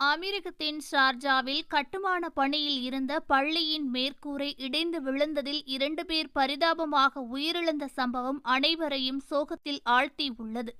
அமீரகத்தின் ஷார்ஜாவில் கட்டுமான பணியில் இருந்த பள்ளியின் மேற்கூரை இடிந்து விழுந்ததில் இரண்டு பேர் பரிதாபமாக உயிரிழந்த சம்பவம் அனைவரையும் சோகத்தில் ஆழ்த்தி உள்ளது.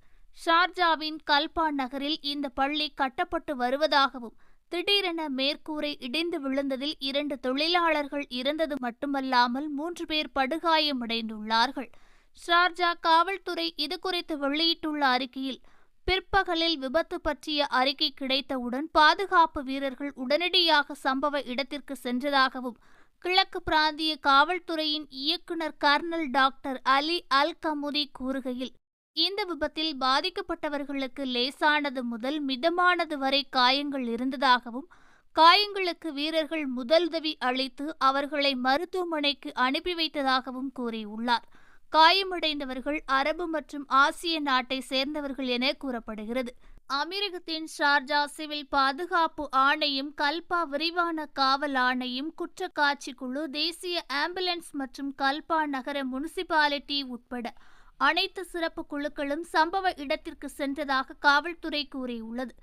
ஷார்ஜாவின் கல்பா நகரில் இந்த பள்ளி கட்டப்பட்டு வருவதாகவும் திடீரென மேற்கூரை இடிந்து விழுந்ததில் இரண்டு தொழிலாளர்கள் இறந்தது மட்டுமல்லாமல் மூன்று பேர் படுகாயமடைந்துள்ளார்கள். ஷார்ஜா காவல்துறை இது குறித்து வெளியிட்டுள்ள அறிக்கையில் பிற்பகலில் விபத்து பற்றிய அறிக்கை கிடைத்தவுடன் பாதுகாப்பு வீரர்கள் உடனடியாக சம்பவ இடத்திற்கு சென்றதாகவும் கிழக்கு பிராந்திய காவல்துறையின் இயக்குனர் கர்னல் டாக்டர் அலி அல் கமுதி கூறுகையில் இந்த விபத்தில் பாதிக்கப்பட்டவர்களுக்கு லேசானது முதல் மிதமானது வரை காயங்கள் இருந்ததாகவும் காயங்களுக்கு வீரர்கள் முதலுதவி அளித்து அவர்களை மருத்துவமனைக்கு அனுப்பி வைத்ததாகவும் கூறியுள்ளார். காயமடைந்தவர்கள் அரபு மற்றும் ஆசிய நாட்டை சேர்ந்தவர்கள் என கூறப்படுகிறது. அமீரகத்தின் ஷார்ஜா சிவில் பாதுகாப்பு ஆணையம் கல்பா விரிவான காவல் ஆணையம் குற்றக்காட்சி குழு தேசிய ஆம்புலன்ஸ் மற்றும் கல்பா நகர முனிசிபாலிட்டி உட்பட அனைத்து சிறப்பு குழுக்களும் சம்பவ இடத்திற்கு சென்றதாக காவல்துறை கூறியுள்ளது.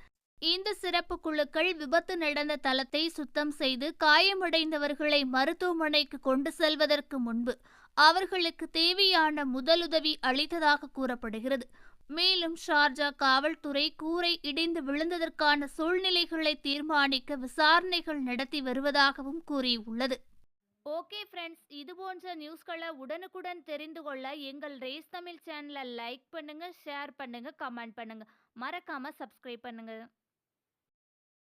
இந்த சிறப்பு குழுக்கள் விபத்து நடந்த தளத்தை சுத்தம் செய்து காயமடைந்தவர்களை மருத்துவமனைக்கு கொண்டு செல்வதற்கு முன்பு அவர்களுக்கு தேவையான முதலுதவி அளித்ததாக கூறப்படுகிறது. மேலும் ஷார்ஜா காவல்துறை கூரை இடிந்து விழுந்ததற்கான சூழ்நிலைகளை தீர்மானிக்க விசாரணைகள் நடத்தி வருவதாகவும் கூறியுள்ளது. ஓகே ஃப்ரெண்ட்ஸ் இது போன்ற நியூஸ்களை உடனுக்குடன் தெரிந்து கொள்ள எங்கள் ரேஸ் தமிழ் சேனலை லைக் பண்ணுங்கள் ஷேர் பண்ணுங்கள் கமெண்ட் பண்ணுங்கள் மறக்காமல் சப்ஸ்கிரைப் பண்ணுங்கள்